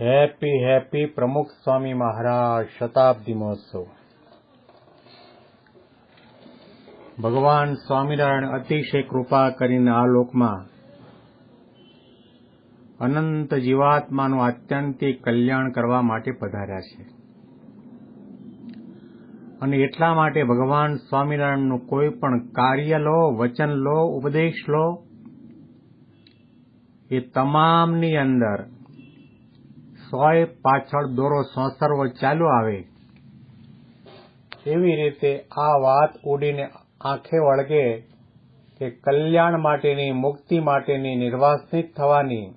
Happy happy પ્રમુખ સ્વામી મહારાજ શતાબ્દી મહોત્સવ ભગવાન સ્વામિનારાયણ અતિશય કૃપા કરીને આ લોકમાં અનંત જીવાત્માનું આત્યંતિક કલ્યાણ કરવા માટે પધાર્યા છે અને એટલા માટે ભગવાન સ્વામિનારાયણનું કોઈ પણ કાર્ય લો વચન લો ઉપદેશ લો એ તમામની અંદર સોય પાછળ દોરો સોસરવો ચાલુ આવે. એવી રીતે આ વાત ઉડીને આંખે વળગે કે કલ્યાણ માટેની, મુક્તિ માટેની નિર્વાસનિક થવાની,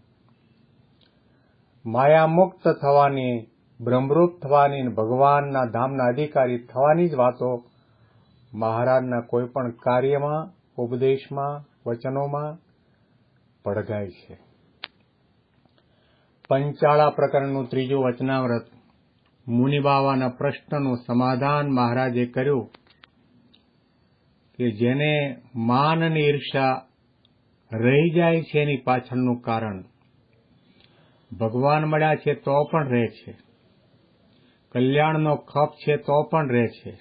માયામુક્ત થવાની, બ્રહ્મરૂપ થવાની ભગવાનના ધામના અધિકારી થવાની જ વાતો મહારાજના કોઈ પણ કાર્યમાં, ઉપદેશમાં, વચનોમાં પડઘાય છે. પંચાળા પ્રકરણનું ત્રીજું વચનાવ્રત મુનિબાવાના પ્રશ્નનું સમાધાન મહારાજે કર્યું કે જેને માન અને ઈર્ષા રહી જાય છે એની પાછળનું કારણ. ભગવાન મળ્યા છે તો પણ રહે છે. કલ્યાણનો ખપ છે તો પણ રહે છે.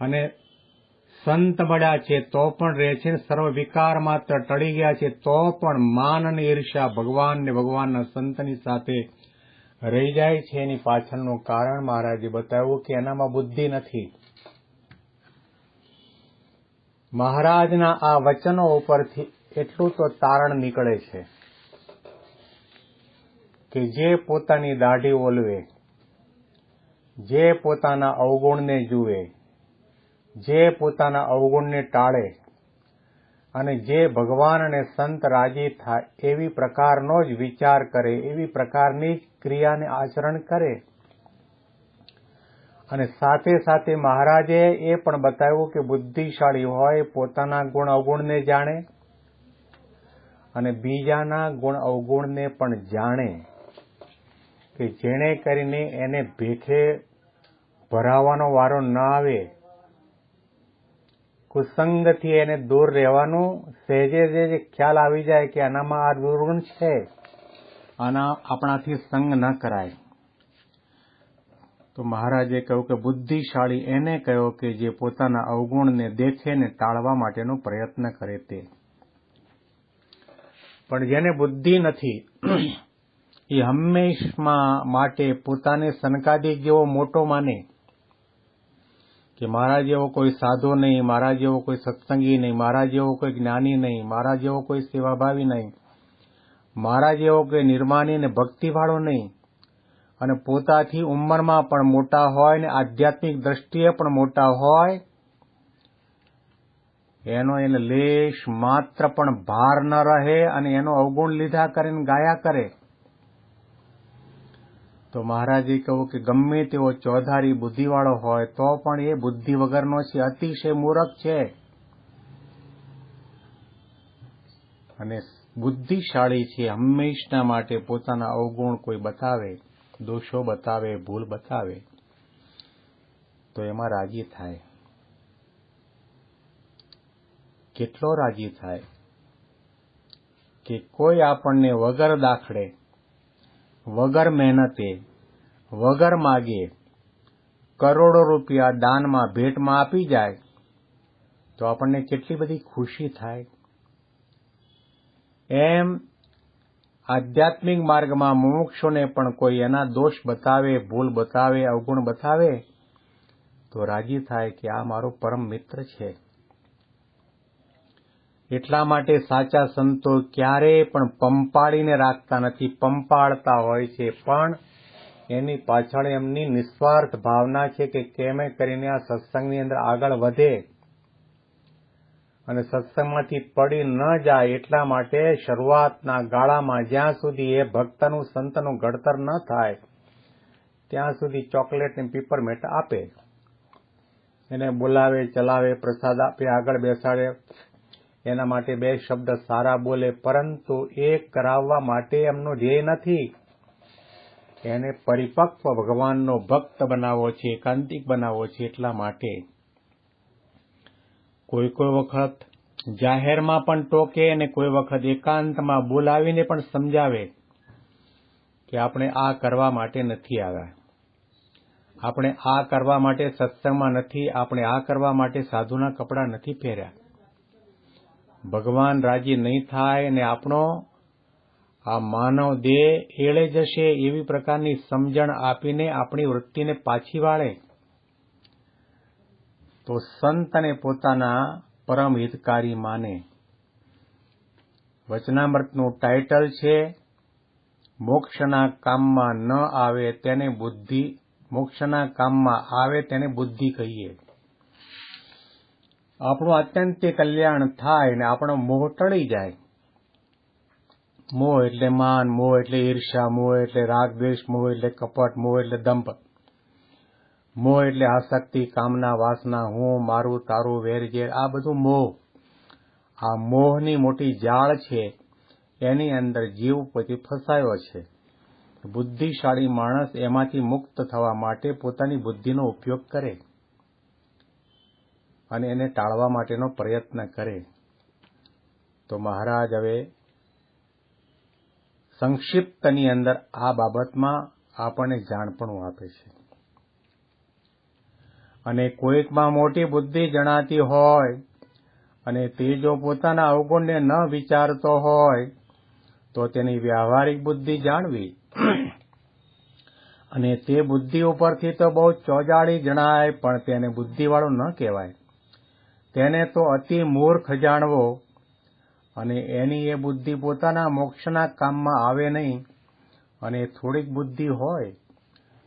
અને સંત મળ્યા છે, તો પણ રહે છે સર્વ વિકાર માત્ર ટળી ગયા છે, તો પણ માન અને ઈર્ષ્યા ભગવાન ને ભગવાનના સંતની સાથે રહી જાય છે. એની પાછળનું કારણ મહારાજે બતાવ્યું કે એનામાં બુદ્ધિ નથી. મહારાજના આ વચનો ઉપરથી એટલું તો તારણ નીકળે છે કે જે પોતાની દાઢી ઓલવે, જે પોતાના અવગુણને જુએ જે પોતાના અવગુણને ટાળે અને જે ભગવાન અને સંત રાજી થાય, એવી પ્રકારનો જ વિચાર કરે, એવી પ્રકારની જ ક્રિયાને આચરણ કરે. અને સાથે સાથે મહારાજે એ પણ બતાવ્યું કે બુદ્ધિશાળી હોય, પોતાના ગુણ અવગુણને જાણે અને બીજાના ગુણ અવગુણને પણ જાણે કે જેણે કરીને એને ભેખે ભરાવાનો વારો ન આવે. કુસંગથી એને દૂર રહેવાનું સહેજે સહેજે ખ્યાલ આવી જાય કે આનામાં આ દુર્ગુણ છે. આના આપણાથી સંગ ન કરાય. તો મહારાજે કહ્યું કે બુદ્ધિશાળી એને કહ્યો કે જે પોતાના અવગુણને દેખે ને ટાળવા માટેનો પ્રયત્ન કરે તે. પણ જેને બુદ્ધિ નથી, એ હંમેશમાં માટે પોતાને સનકાદી જેવો મોટો માને. કે મારા જેવો કોઈ સાધુ નહીં, મારા જેવો કોઈ સત્સંગી નહીં, મારા જેવો કોઈ જ્ઞાની નહીં, મારા જેવો કોઈ સેવાભાવી નહીં, મારા જેવો કોઈ નિર્માની ને ભક્તિવાળો નહીં. અને પોતાથી ઉંમરમાં પણ મોટા હોય ને આધ્યાત્મિક દ્રષ્ટિએ પણ મોટા હોય, એનો એને લેશ માત્ર પણ ભાર ન રહે અને એનો અવગુણ લીધા કરીને ગાયા કરે. તો મહારાજે કહ્યું કે ગમે તેવો ચોધારી બુદ્ધિવાળો હોય, તો પણ એ બુદ્ધિ વગરનો છે અતિશય મૂરખ છે. અને બુદ્ધિશાળી છે, હંમેશના માટે પોતાના અવગુણ કોઈ બતાવે, દોષો બતાવે, ભૂલ બતાવે, તો એમાં રાજી થાય. કેટલો રાજી થાય? કે કોઈ આપણને વગર દાખલે વગર મહેનતે, વગર માગે, કરોડો રૂપિયા દાનમાં ભેટમાં આપી જાય, તો આપણને કેટલી બધી ખુશી થાય. એમ આધ્યાત્મિક માર્ગમાં મુમુક્ષોને પણ કોઈ એના દોષ બતાવે, ભૂલ બતાવે, અવગુણ બતાવે, તો રાજી થાય કે આ મારો પરમ મિત્ર છે. એટલા માટે સાચા સંતો ક્યારેય પણ પંપાડીને રાખતા નથી પંપાડતા હોય છે. પણ એની પાછળ એમની નિસ્વાર્થ ભાવના છે કે કેમે કરીને આ સત્સંગની અંદર આગળ વધે અને સત્સંગમાંથી પડી ન જાય એટલા માટે શરૂઆતના ગાળામાં જ્યાં સુધી એ ભક્તનું, સંતનું ઘડતર ન થાય, ત્યાં સુધી ચોકલેટ ને પીપરમેન્ટ આપે. એને બોલાવે, ચલાવે, પ્રસાદ આપે, આગળ બેસાડે. એના માટે બે શબ્દ સારા બોલે, પરંતુ એ કરાવવા માટે એમનો ધ્યેય નથી. એને પરિપક્વ ભગવાનનો ભક્ત બનાવવો છે, એકાંતિક બનાવવો છે એટલા માટે. કોઈ કોઈ વખત જાહેરમાં પણ ટોકે અને કોઈ વખત એકાંતમાં બોલાવીને પણ સમજાવે કે આપણે આ કરવા માટે નથી આવ્યા. આપણે આ કરવા માટે સત્સંગમાં નથી, આપણે આ કરવા માટે સાધુના કપડાં નથી પહેર્યા. ભગવાન રાજી નહીં થાય અને આપણો આ માનવ દેહ એળે જશે એવી પ્રકારની સમજણ આપીને આપણી વૃત્તિને પાછી વાળે. તો સંતને પોતાના પરમ હિતકારી માને. વચનામૃતનું ટાઇટલ છે, મોક્ષના કામમાં ન આવે તેને બુદ્ધિ, મોક્ષના કામમાં આવે તેને બુદ્ધિ કહીએ. આપણું અત્યંત કલ્યાણ થાય ને આપણો મોહ ટળી જાય. મોહ એટલે માન, મોહ એટલે ઈર્ષા મોહ એટલે રાગ, દ્વેષ, મોહ એટલે કપટ, મોહ એટલે દંભ મોહ એટલે આસક્તિ, કામના, વાસના, હું, મારું, તારું, વેરઝેર, આ બધું મોહ. આ મોહની મોટી જાળ છે. એની અંદર જીવ પછી ફસાયો છે. બુદ્ધિશાળી માણસ એમાંથી મુક્ત થવા માટે પોતાની બુદ્ધિનો ઉપયોગ કરે. અને એને ટાળવા માટેનો પ્રયત્ન કરે. તો મહારાજ હવે સંક્ષિપ્તની અંદર આ બાબતમાં આપણને જાણપણું આપે છે. અને કોઈકમાં મોટી બુદ્ધિ જણાતી હોય અને તે જો પોતાના અવગુણને ન વિચારતો હોય, તો તેની વ્યવહારિક બુદ્ધિ જાણવી. અને તે બુદ્ધિ ઉપરથી તો બહુ ચોજાડી જણાય, પણ તેને બુદ્ધિવાળો ન કહેવાય. તેને તો અતિ મૂર્ખ જાણવો અને એની એ બુદ્ધિ પોતાના મોક્ષના કામમાં આવે નહીં અને થોડીક બુદ્ધિ હોય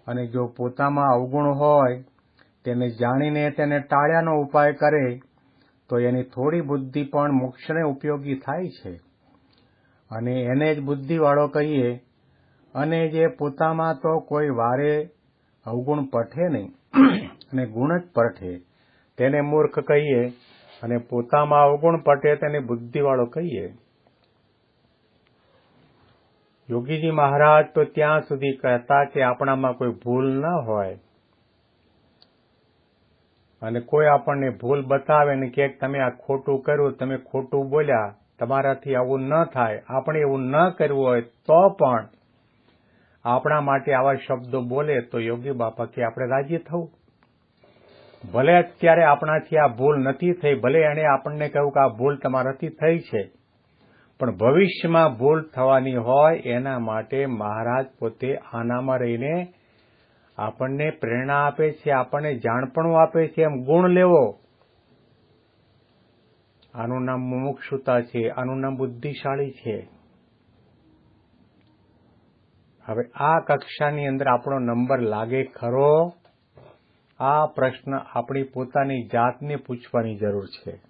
અને જો પોતામાં અવગુણ હોય, તેને જાણીને તેને ટાળ્યાનો ઉપાય કરે, તો એની થોડી બુદ્ધિ પણ મોક્ષને ઉપયોગી થાય છે. અને એને જ બુદ્ધિવાળો કહીએ, અને જે પોતામાં તો કોઈ વારે અવગુણ પઠે નહીં, અને ગુણ જ પઠે. તેને મૂર્ખ કહીએ અને પોતામાં અવગુણ પટે તેને બુદ્ધિવાળો કહીએ. યોગીજી મહારાજ તો ત્યાં સુધી કહેતા કે આપણામાં કોઈ ભૂલ ન હોય અને કોઈ આપણને ભૂલ બતાવે ને કે તમે આ ખોટું કર્યું, તમે ખોટું બોલ્યા, તમારાથી આવું ન થાય, આપણે એવું ન કરવું હોય તો પણ આપણા માટે આવા શબ્દો બોલે તો યોગી બાપા કે આપણે રાજી થવું. ભલે અત્યારે આપણાથી આ ભૂલ નથી થઈ, ભલે એણે આપણને કહ્યું કે આ ભૂલ તમારાથી થઈ છે, પણ ભવિષ્યમાં ભૂલ થવાની હોય એના માટે મહારાજ પોતે આનામાં રહીને આપણને પ્રેરણા આપે છે, આપણને જાણપણું આપે છે, એમ ગુણ લેવો. આનું નામ મુમુક્ષુતા છે, આનું નામ બુદ્ધિશાળી છે. હવે આ કક્ષાની અંદર આપણો નંબર લાગે ખરો? આ પ્રશ્ન આપણી પોતાની જાતને પૂછવાની જરૂર છે.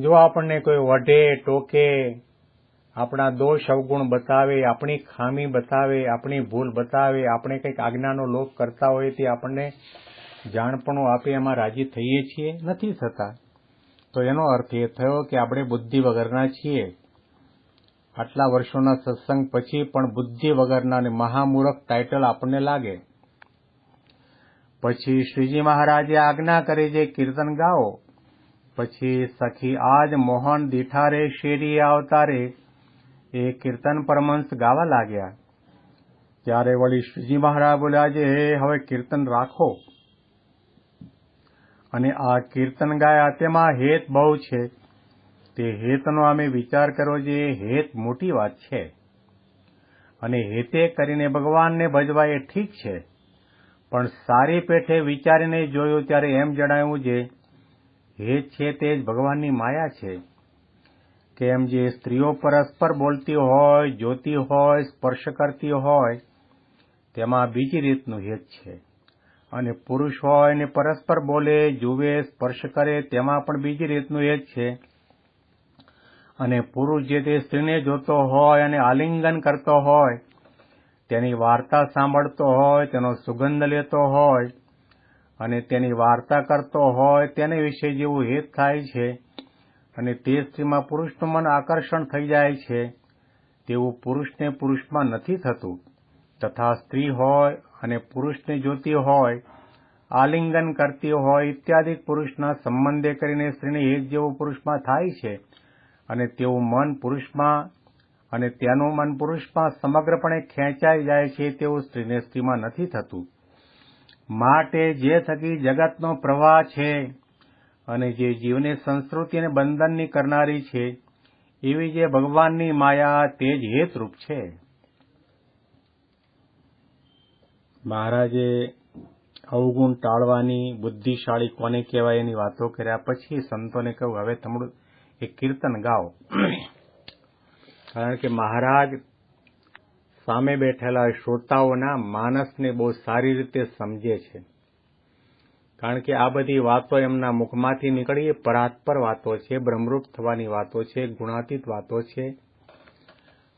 જો આપણને કોઈ વઢે, ટોકે, આપણા દોષ અવગુણ બતાવે, આપણી ખામી બતાવે, આપણી ભૂલ બતાવે, આપણે કંઈક આજ્ઞાનો લોપ કરતા હોય તે આપણને જાણપણું આપે એમાં રાજી થઈએ છીએ, નથી થતા. તો એનો અર્થ એ થયો કે આપણે બુદ્ધિ વગરના છીએ. આટલા વર્ષોના સત્સંગ પછી પણ બુદ્ધિ વગરના અને મહામૂરખ ટાઇટલ આપણને લાગે. પછી શ્રીજી મહારાજે આજ્ઞા કરી જે કીર્તન ગાઓ, પછી સખી આજ મોહન દીઠારે શેરી આવતારે એ કીર્તન પરમંશ ગાવા લાગ્યા. ત્યારે વળી શ્રીજી મહારાજ બોલ્યા જે હવે કીર્તન રાખો. અને આ કીર્તન ગાયા તેમાં હેત બહુ છે. તે હેતનો અમે વિચાર કરો જે હેત મોટી વાત છે. અને હેતે કરીને ભગવાનને ભજવા એ ઠીક છે. પણ સારી પેઠે વિચારીને જોયું ત્યારે એમ જણાવ્યું જે હેત છે તે જ ભગવાનની માયા છે. કેમ જે સ્ત્રીઓ પરસ્પર બોલતી હોય, જોતી હોય, સ્પર્શ કરતી હોય, તેમાં બીજી રીતનું હેત છે. અને પુરુષ હોય ને પરસ્પર બોલે, જુએ, સ્પર્શ કરે, તેમાં પણ બીજી રીતનું હેત છે. અને પુરુષ જે તે સ્ત્રીને જોતો હોય અને આલિંગન કરતો હોય તેની વાર્તા સાંભળતો હોય, તેનો સુગંધ લેતો હોય અને તેની વાર્તા કરતો હોય, તેને વિશે જેવું હેત થાય છે અને તે સ્ત્રીમાં પુરુષનું મન આકર્ષણ થઈ જાય છે, તેવું પુરુષને પુરુષમાં નથી થતું. તથા સ્ત્રી હોય અને પુરુષને જોતી હોય, આલિંગન કરતી હોય ઇત્યાદિ પુરુષના સંબંધે કરીને સ્ત્રીને એક જેવું પુરુષમાં થાય છે અને તેવું મન પુરુષમાં અને તેનું મન પુરુષમાં સમગ્રપણે ખેંચાઈ જાય છે તેવું સ્ત્રીને સ્ત્રીમાં નથી થતું. માટે જે થકી જગતનો પ્રવાહ છે અને જે જીવને સંસ્કૃતિ અને બંધનની કરનારી છે, એવી જે ભગવાનની માયા તે જ હેતરૂપ છે. મહારાજે અવગુણ ટાળવાની બુદ્ધિશાળી કોને કહેવાય એની વાતો કર્યા પછી સંતોને કહ્યું, હવે તમારું એક કીર્તન ગાઓ. કારણ કે મહારાજ સામે બેઠેલા શ્રોતાઓના માનસને બહુ સારી રીતે સમજે છે. કારણ કે આ બધી વાતો એમના મુખમાંથી નીકળી, એ પરાત્પર વાતો છે, બ્રહ્મરૂપ થવાની વાતો છે, ગુણાતીત વાતો છે.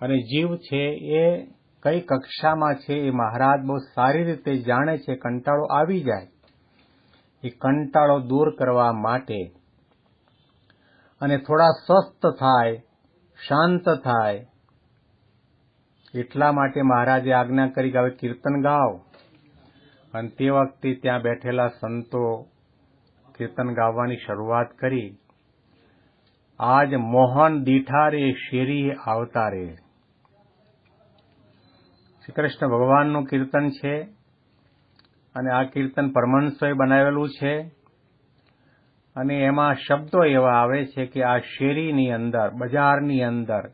અને જીવ છે એ કઈ કક્ષામાં છે એ મહારાજ બહુ સારી રીતે જાણે છે, કંટાળો આવી જાય. એ કંટાળો દૂર કરવા માટે અને થોડા સ્વસ્થ થાય શાંત થાય. એટલા માટે મહારાજે આજ્ઞા કરી કે હવે કીર્તન ગાઓ. અને તે વખતે ત્યાં બેઠેલા સંતો કીર્તન ગાવાની શરૂઆત કરી. આજ મોહન દીઠારે શેરી આવતારે. શ્રી કૃષ્ણ ભગવાનનું કીર્તન છે. અને આ કીર્તન પરમહંસોએ બનાવેલું છે. અને એમાં શબ્દો એવા આવે છે કે આ શેરીની અંદર, બજારની અંદર,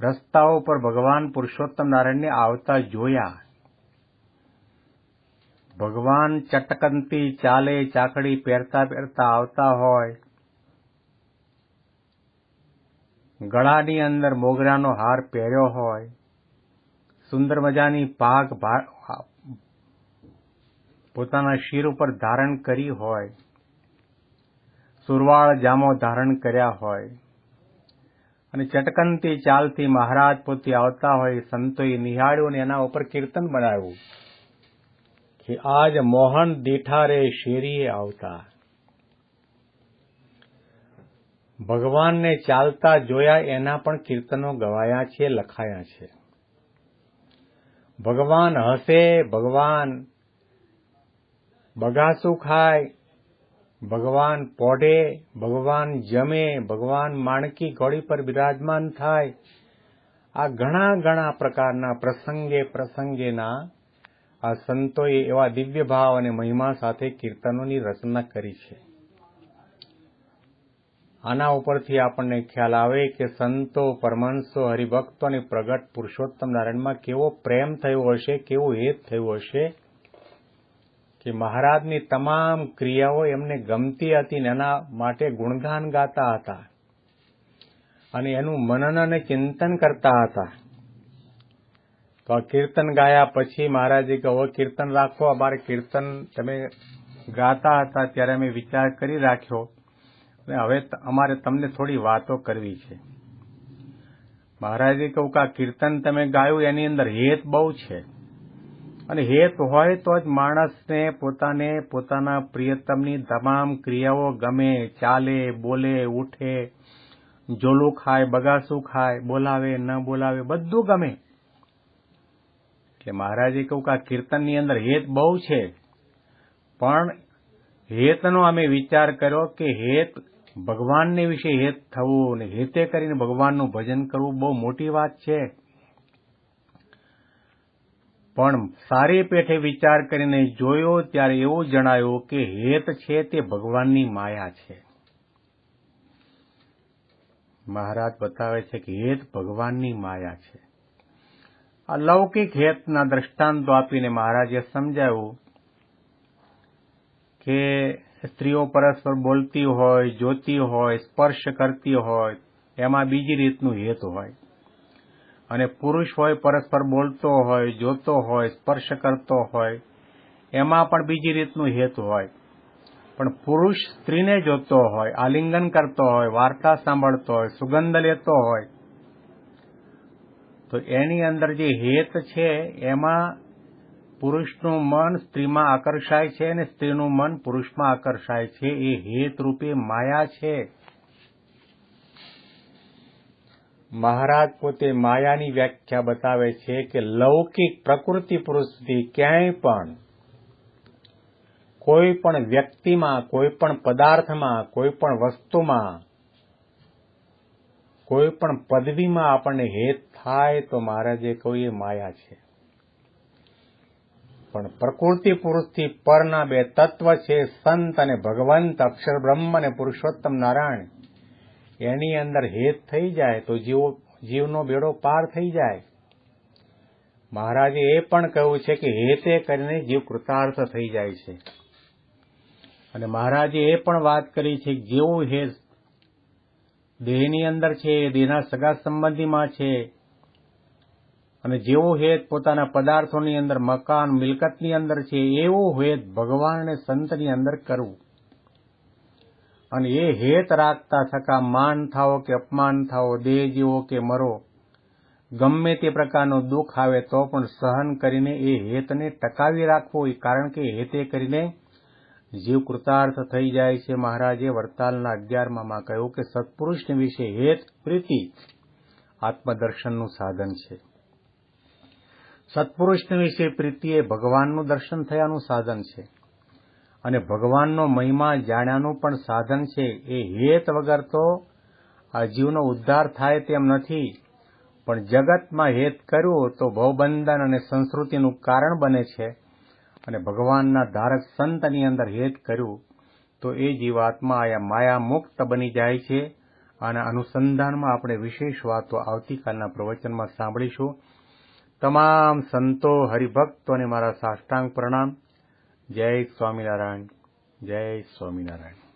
રસ્તાઓ પર ભગવાન પુરુષોત્તમ નારાયણને આવતા જોયા. ભગવાન ચટકંતી ચાલે, ચાકડી પહેરતા પહેરતા આવતા હોય. ગળાની અંદર મોગરાનો હાર પહેર્યો હોય. સુંદર મજાની પાઘ પોતાના શિર ઉપર ધારણ કરી હોય. સુરવાળ જામો ધારણ કર્યા હોય. અને ચટકનથી ચાલથી મહારાજ પોતે આવતા હોય, સંતોએ નિહાળ્યું અને એના ઉપર કીર્તન બનાવ્યું. કે આજ મોહન દેઠારે શેરીએ આવતા. ભગવાનને ચાલતા જોયા એના પણ કીર્તનો ગવાયા છે, લખાયા છે. ભગવાન હસે ભગવાન બગાસું ખાય ભગવાન પોઢે ભગવાન જમે, ભગવાન માણકી ઘોડી પર બિરાજમાન થાય. આ ઘણા ઘણા પ્રકારના પ્રસંગે પ્રસંગેના આ સંતોએ એવા દિવ્ય ભાવ અને મહિમા સાથે કીર્તનોની રચના કરી છે. આના ઉપરથી આપણને ખ્યાલ આવે કે સંતો, પરમહંસો, હરિભક્તો અને પ્રગટ પુરુષોત્તમ નારાયણમાં કેવો પ્રેમ થયો હશે, કેવું હેત થયું હશે કે મહારાજની તમામ ક્રિયાઓ એમને ગમતી હતી ને એના માટે ગુણગાન ગાતા હતા. અને એનું મનન અને ચિંતન કરતા હતા. તો આ કીર્તન ગાયા પછી મહારાજે કહો કીર્તન રાખો અમારે કીર્તન તમે ગાતા હતા ત્યારે અમે વિચાર કરી રાખ્યો. અને હવે અમારે તમને થોડી વાતો કરવી છે. મહારાજે કહું કે આ કીર્તન તમે ગાયું, એની અંદર હેત બહુ છે. અને હેત હોય તો જ માણસને પોતાને પોતાના પ્રિયતમની તમામ ક્રિયાઓ ગમે, ચાલે, બોલે, ઉઠે, જોલું ખાય, બગાસું ખાય, બોલાવે, ન બોલાવે, બધું ગમે. એટલે મહારાજે કહું કે આ કીર્તનની અંદર હેત બહુ છે પણ હેતનો અમે વિચાર કર્યો કે હેત ભગવાનને વિશે હેત થવું ને હેતે કરીને ભગવાનનું ભજન કરવું બહુ મોટી વાત છે. પણ સારી પેઠે વિચાર કરીને જોયો ત્યારે એવું જણાયું કે હેત છે તે ભગવાનની માયા છે. મહારાજ બતાવે છે કે હેત ભગવાનની માયા છે. આ લૌકિક હેતના દ્રષ્ટાંતો આપીને મહારાજે સમજાવ્યું કે સ્ત્રીઓ પરસ્પર બોલતી હોય, જોતી હોય, સ્પર્શ કરતી હોય, એમાં બીજી રીતનું હેત હોય. અને પુરુષ હોય, પરસ્પર બોલતો હોય, જોતો હોય, સ્પર્શ કરતો હોય, એમાં પણ બીજી રીતનું હેત હોય. પણ પુરુષ સ્ત્રીને જોતો હોય, આલિંગન કરતો હોય, વાર્તા સાંભળતો હોય, સુગંધ લેતો હોય, તો એની અંદર જે હેત છે, એમાં પુરુષનું મન સ્ત્રીમાં આકર્ષાય છે અને સ્ત્રીનું મન પુરુષમાં આકર્ષાય છે. એ હેત રૂપે માયા છે. મહારાજ પોતે માયાની વ્યાખ્યા બતાવે છે કે લૌકિક પ્રકૃતિ પુરુષથી ક્યાંય પણ કોઈ પણ વ્યક્તિમાં, કોઈ પણ પદાર્થમાં, કોઈ પણ વસ્તુમાં, કોઈ પણ પદવીમાં આપણને હેત થાય તો મહારાજે કહ્યું, એ માયા છે. પણ પ્રકૃતિ પુરુષથી પરના બે તત્વ છે, સંત અને ભગવંત, અક્ષર બ્રહ્મ અને પુરુષોત્તમ નારાયણ. એની અંદર હેત થઈ જાય તો જીવ, જીવનો બેડો પાર થઈ જાય. મહારાજે એ પણ કહ્યું છે કે હેતે કરીને જીવ કૃતાર્થ થઈ જાય છે. અને મહારાજે એ પણ વાત કરી છે કે જેવું હેત દેહની અંદર છે, દેહના સગા સંબંધીમાં છે, અને જેવો હેત પોતાના પદાર્થોની અંદર, મકાન, મિલકતની અંદર છે, એવો હેત ભગવાન અને સંતની અંદર કરવું. અને એ હેત રાખતા થકા માન થાવો કે અપમાન થાવો દેહ જીવો કે મરો, ગમે તે પ્રકારનો દુઃખ આવે તો પણ સહન કરીને એ હેતને ટકાવી રાખવો. કારણ કે હેતે કરીને જીવ કૃતાર્થ થઈ જાય છે. મહારાજે વરતાલના અગિયારમાં કહ્યું કે સત્પુરુષને વિશે હેત પ્રીતિ આત્મદર્શનનું સાધન છે. સત્પુરુષને વિશે પ્રીતિ એ ભગવાનનું દર્શન થયાનું સાધન છે. અને ભગવાનનો મહિમા જાણ્યાનું પણ સાધન છે, એ હેત વગર તો આ જીવનો ઉદ્ધાર થાય તેમ નથી. પણ જગતમાં હેત કર્યું તો ભવબંધન અને સંસ્કૃતિનું કારણ બને છે. અને ભગવાનના ધારક સંતની અંદર હેત કર્યું તો એ જીવાત્મા આયા માયા મુક્ત બની જાય છે. અને અનુસંધાનમાં આપણે વિશેષ વાતો આવતીકાલના પ્રવચનમાં સાંભળીશું. તમામ સંતો હરિભક્તોને મારા સાષ્ટાંગ પ્રણામ. જય સ્વામિનારાયણ જય સ્વામિનારાયણ